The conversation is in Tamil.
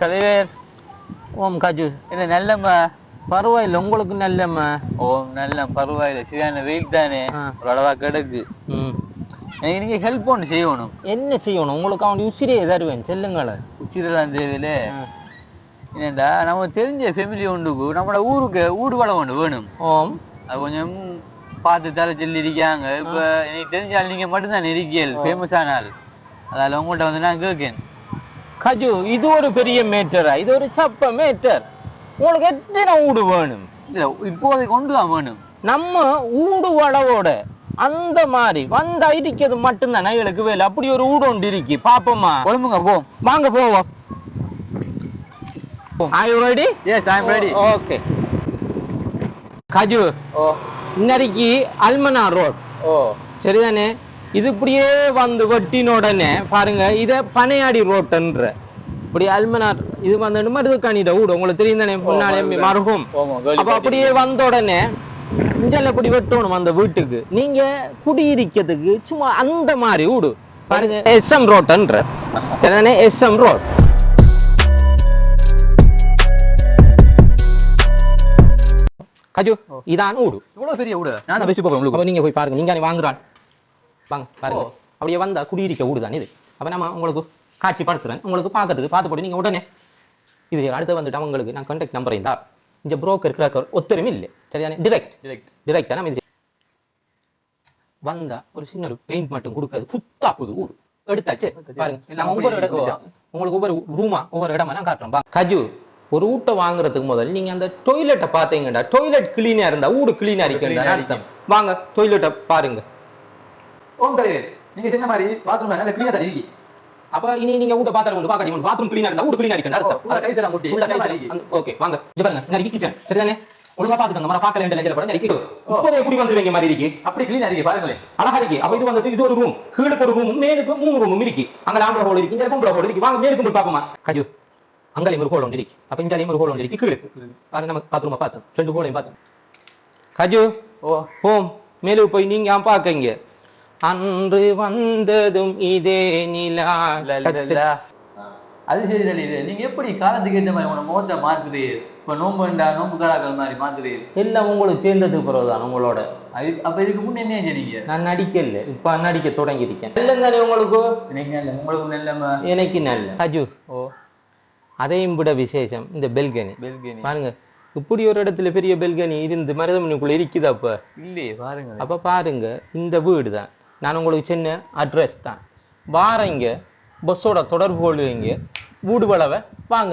தலைவர் ஓம் காஜு. என்ன நல்லம்மா பரவாயில்ல உங்களுக்கு நல்லம்மா? ஓம் நல்ல பரவாயில்ல சரியான வெயில் தானே? அளவா கிடக்கு. நீங்க ஹெல்ப் ஒன்று செய்யணும். என்ன செய்யணும்? உங்களுக்கு அவன் உசிரியை தருவேன் செல்லுங்களேன் உச்சிரெல்லாம் தேவையில்ல. ஏன்டா நம்ம தெரிஞ்ச ஃபேமிலி ஒன்றுக்கு நம்மளோட ஊருக்கு ஊடு வளம் ஒன்று வேணும். ஓம். அது கொஞ்சம் பார்த்து தர சொல்லி இருக்காங்க இப்ப எனக்கு தெரிஞ்ச ஆள் நீங்க மட்டும்தான் இருக்கீள் ஃபேமஸ் ஆனாள் அதால உங்கள்கிட்ட வந்து நான் கேட்கேன். கஜு இது ஒரு பெரிய மேட்டரா இது ஒரு சப்ப மேட்டர் உங்களுக்கு எத்தனை ஊடு வேணும்? இல்ல இப்போதைக்கு கொண்டு தான் வேணும். நம்ம ஊடு வளவோட அந்த மாதிரி வந்தா இருக்கிறது மட்டும்தான்? எங்களுக்கு வேலை. அப்படி ஒரு ஊடு ஒன்று இருக்கு. பாப்போமா? குழம்புங்க போ. வாங்க போவோம். Are you ready? எம் ரெடி ஓகே கஜு ஓ இன்னைக்கு அல்மனா ரோட் ஓ சரிதானே? இது இப்படியே வந்து வெட்டின உடனே பாருங்க இத பனையாடி ரோட்டுன்ற. இப்படி அல்மனார் இது வந்து மருதுக்காணிட ஊடு? உங்களுக்கு தெரியும் தானே முன்னாலே. மருகும். அப்ப அப்படியே வந்த உடனே இஞ்சல இப்படி வெட்டணும் அந்த வீட்டுக்கு. நீங்க குடியிருக்கிறதுக்கு சும்மா அந்த மாதிரி ஊடு. பாருங்க எஸ்எம் ரோட்ன்ற சரிதானே எஸ்எம் ரோட். கஜு இதான் ஊடு. இவ்வளவு பெரிய வீடு நான் உங்களுக்கு. அப்ப நீங்க போய் பாருங்க நீங்க வாங்குறான். வாங்க பாருங்க. அப்படியே வந்தா குடியிருக்க ஊடு தான் இது. அப்ப நம்ம உங்களுக்கு காட்சி படுத்துறேன். உங்களுக்கு பார்க்கறதுக்கு பார்த்து போட்டு நீங்க உடனே இது அடுத்து வந்துட்டு அவங்களுக்கு நான் கான்டாக்ட் நம்பர் இருந்தா இந்த புரோக்கர் கிராக்கர் ஒத்தருமே இல்லை. சரிதானே? டிரெக்ட். டிரெக்டா நம்ம இது வந்தா ஒரு சின்ன ஒரு பெயிண்ட் மட்டும் கொடுக்காது. புத்தா புது ஊடு எடுத்தாச்சு. பாருங்க. நம்ம ஒவ்வொரு இடம் உங்களுக்கு ஒவ்வொரு ரூமா ஒவ்வொரு இடமா நான் காட்டுறோம் பா. கஜு ஒரு வீட்டை வாங்குறதுக்கு முதல்ல நீங்க அந்த டொய்லெட்டை பாத்தீங்கடா டொய்லெட் கிளீனா இருந்தா ஊடு கிளீனா ஆ அர்த்தம். வாங்க டொய்லெட்டை பாருங்க. ஓம் தலைவர் நீங்க சொன்ன மாதிரி பாத்ரூம் நல்ல கிளியரா தான் இருக்கு. அப்ப இனி நீங்க வீட்டை பாத்திரம் கொண்டு பாக்காதீங்க பாத்ரூம் கிளீனா இருந்தா வீடு கிளீனா இருக்குன்னு அர்த்தம். உள்ள டைல்ஸ் எல்லாம் முட்டி உள்ள இருக்கு. அந்த- ஓகே வாங்க. இங்க பாருங்க இந்த கிச்சன். சரிதானே? ஒழுங்கா பாத்துக்கோங்க பார்க்கல ரெண்டு லட்சம் படம் இருக்கு. இப்போதே எப்படி வந்துருவீங்க மாதிரி இருக்கு. அப்படி கிளீனா இருக்கு பாருங்களேன். அழகா இருக்கு. அப்ப இது வந்து இது ஒரு ரூம் கீழுக்கு ஒரு ரூம் மேலுக்கு மூணு ரூமும் இருக்கு. அங்க ஆம்பளை ஹோல் இருக்கு. இங்க பொம்பளை ஹோல் இருக்கு. வாங்க மேலுக்கு போய் பாப்போமா கஜு அங்கலையும் ஒரு ஹோல் ஒன்று இருக்கு. அப்ப இங்காலையும் ஒரு ஹோல் ஒன்று இருக்கு. கீழுக்கு பாருங்க நம்ம பாத்ரூமை பார்த்தோம். ரெண்டு ஹோலையும் பார்த்தோம். கஜு ஓ. ஓம் மேலுக்கு போய் நீங்க பாக்கங்க அன்று வந்ததும் இதே நிலா. அது சரி தலைவர் நீங்க எப்படி காலத்துக்கு ஏற்ற மாதிரி உங்களோட முகத்தை மாத்துது? இப்ப நோம்புண்டா நோம்பு காலாக்கள் மாதிரி மாத்துது? எல்லாம் உங்களுக்கு சேர்ந்ததுக்கு பிறகுதான் உங்களோட. அது அப்ப இதுக்கு முன்ன என்ன செஞ்சீங்க? நான் நடிக்கல. இப்ப நடிக்க தொடங்கியிருக்கேன். நல்ல தானே உங்களுக்கு? எனக்கு நல்ல உங்களுக்கு நல்ல எனக்கு நல்ல அஜு. ஓ. அதையும் விட விசேஷம் இந்த பெல்கனி. பெல்கனி. பாருங்க. இப்படி ஒரு இடத்துல பெரிய பெல்கனி இருந்து மருதமணிக்குள்ள இருக்குது அப்ப? இல்லையே பாருங்க அப்ப பாருங்க இந்த வீடு தான் நான் உங்களுக்கு சின்ன அட்ரஸ் தான். வாரங்க. பஸ்ஸோட தொடர்பு கொள்வீங்க வீடு வளவை வாங்க.